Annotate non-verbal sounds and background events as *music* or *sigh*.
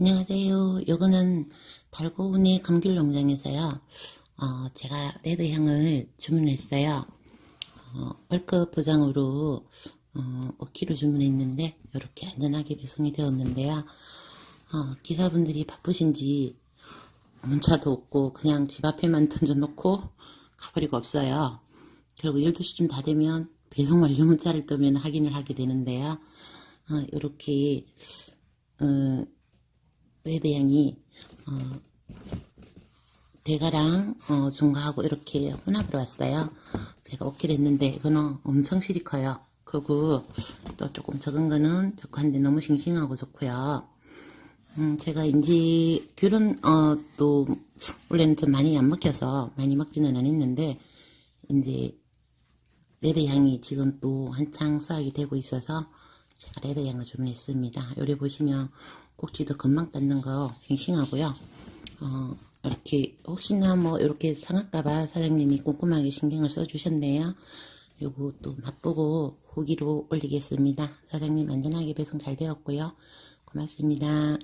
안녕하세요. 요거는 달고운이 감귤 농장에서요. 어, 제가 레드향을 주문했어요. 어, 벌크 포장으로 어, 5kg 주문했는데 이렇게 안전하게 배송이 되었는데요. 어, 기사분들이 바쁘신지 문자도 없고 그냥 집 앞에만 *laughs* 던져놓고 가버리고 없어요. 결국 12시쯤 다 되면 배송 완료 문자를 뜨면 확인을 하게 되는데요. 어, 이렇게 어, 레드향이 어, 대가랑 어, 중가하고 이렇게 혼합으로 왔어요. 제가 5kg 했는데 이거는 엄청 실이 커요. 그리고 또 조금 적은 거는 적한데 너무 싱싱하고 좋고요. 음, 제가 인지 귤은 어, 또 원래는 좀 많이 안 먹혀서 많이 먹지는 않았는데 이제 레드 향이 지금 또 한창 수확이 되고 있어서 제가 레드 향을 주문했습니다. 여기 보시면 꼭지도 금방 닿는 거 싱싱하고요. 어, 이렇게 혹시나 뭐 이렇게 상할까봐 사장님이 꼼꼼하게 신경을 써주셨네요. 또 맛보고 후기로 올리겠습니다. 사장님 안전하게 배송 잘 되었고요. 고맙습니다.